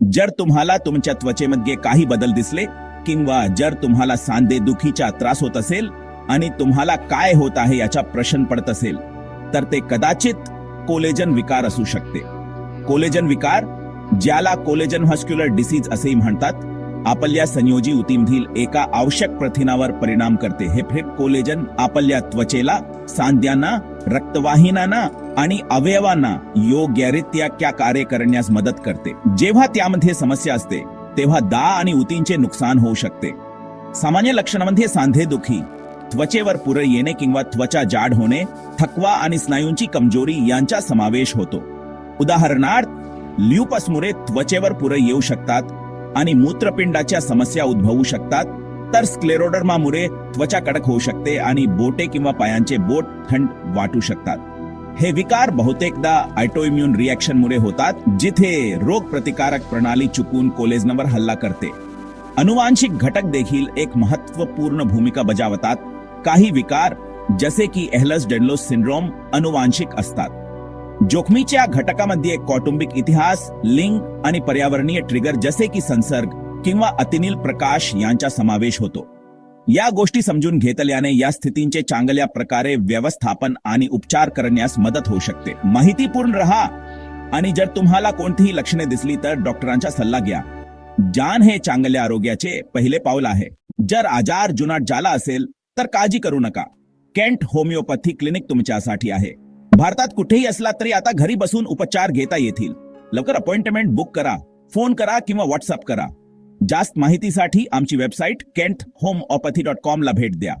जर तुम्हाला तुमच्या त्वचेमध्ये काही बदल दिसले किंवा जर तुम्हाला सांधे दुखीचा त्रास होत असेल आणि तुम्हाला काय होत आहे याचा प्रश्न पडत असेल तर ते कदाचित कोलेजन विकार असू शकते. कोलेजन विकार ज्याला कोलेजन व्हस्क्युलर डिसीज असेही म्हणतात आपल्या संयोजी उतीमधील एका आवश्यक प्रथिनावर परिणाम करते. हे फिर कोलेजन आपल्या त्वचेला सांध्यांना रक्तवाहिन्यांना आणि अवयवांना योग्यरित्या क्या कार्य करण्यास मदत करते. जेव्हा त्यामध्ये समस्या असते तेव्हा दा आणि उतींचे नुकसान होऊ शकते. सामान्य लक्षणांमध्ये सांधे दुखी त्वचेवर पुरळ येणे किंवा त्वचा जाड होणे थकवा आणि स्नायूंची कमजोरी यांचा समावेश होतो. उदाहरणार्थ ल्युपसमुळे त्वचेवर पुरळ येऊ शकतात आणि मूत्रपिंडाच्या समस्या उद्भवू शकतात तर स्क्लेरोडर्मामुळे त्वचा कडक होऊ शकते आणि बोटे किंवा पायांचे बोट थंड वाटू शकतात. हे विकार बहुतेकदा आयटोइम्युन रिॲक्शनमुळे होतात जिथे रोग प्रतिकारक प्रणाली चुकून कोलेजनवर हल्ला करते. अनुवांशिक घटक देखील एक महत्त्वपूर्ण भूमिका बजावतात. काही विकार जसे की एहलस डेडलोस सिंड्रोम अनुवांशिक असतात. जोखमीच्या घटकामध्ये कौटुंबिक इतिहास लिंग आणि पर्यावरणीय ट्रिगर जसे की संसर्ग किंवा अतिनील प्रकाश यांचा समावेश होतो. या गोष्टी समजून घेतल्याने या स्थितींचे चांगल्या प्रकारे व्यवस्थापन आणि उपचार करण्यास मदत होऊ शकते. माहितीपूर्ण रहा आणि जर तुम्हाला कोणतीही लक्षणे दिसली तर डॉक्टरांचा सल्ला घ्या. जान हे चांगल्या आरोग्याचे पहिले पाऊल आहे. जर आजार जुनाट झाला असेल तर काळजी करू नका. केंट होमिओपॅथी क्लिनिक तुमच्यासाठी आहे. भारतात कुठेही असला तरी आता घरी बसून उपचार घेता येतील. लवकर अपॉइंटमेंट बुक करा फोन करा किंवा व्हॉट्सअप करा. जास्त माहितीसाठी आमची website Kent homeopathy dot com ला भेट द्या.